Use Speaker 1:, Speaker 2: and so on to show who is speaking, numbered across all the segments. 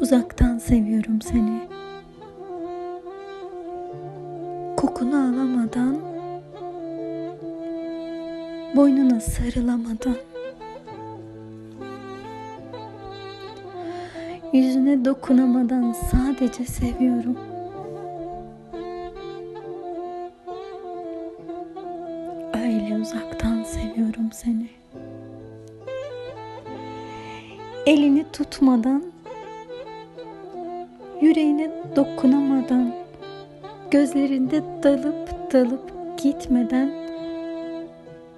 Speaker 1: Uzaktan seviyorum seni. Kokunu alamadan, boynuna sarılamadan, yüzüne dokunamadan sadece seviyorum. Öyle uzaktan seviyorum seni. Elini tutmadan, yüreğine dokunamadan, gözlerinde dalıp dalıp gitmeden,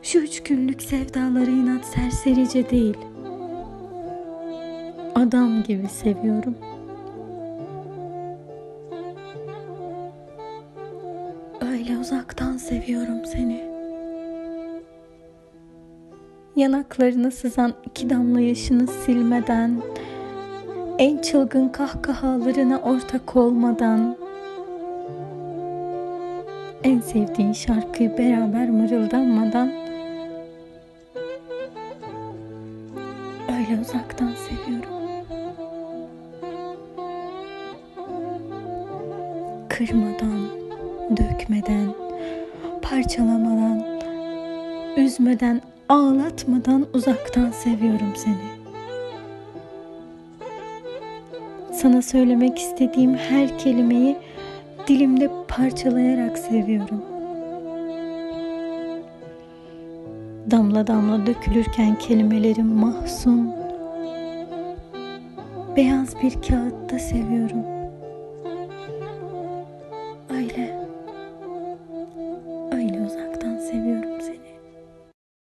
Speaker 1: şu üç günlük sevdaları inat serserice değil, adam gibi seviyorum. Öyle uzaktan seviyorum seni. Yanaklarına sızan iki damla yaşını silmeden, en çılgın kahkahalarına ortak olmadan, en sevdiğin şarkıyı beraber mırıldanmadan, öyle uzaktan seviyorum. Kırmadan, dökmeden, parçalamadan, üzmeden, ağlatmadan uzaktan seviyorum seni. Sana söylemek istediğim her kelimeyi dilimde parçalayarak seviyorum. Damla damla dökülürken kelimelerim mahzun. Beyaz bir kağıtta seviyorum. Öyle. Öyle uzaktan seviyorum seni.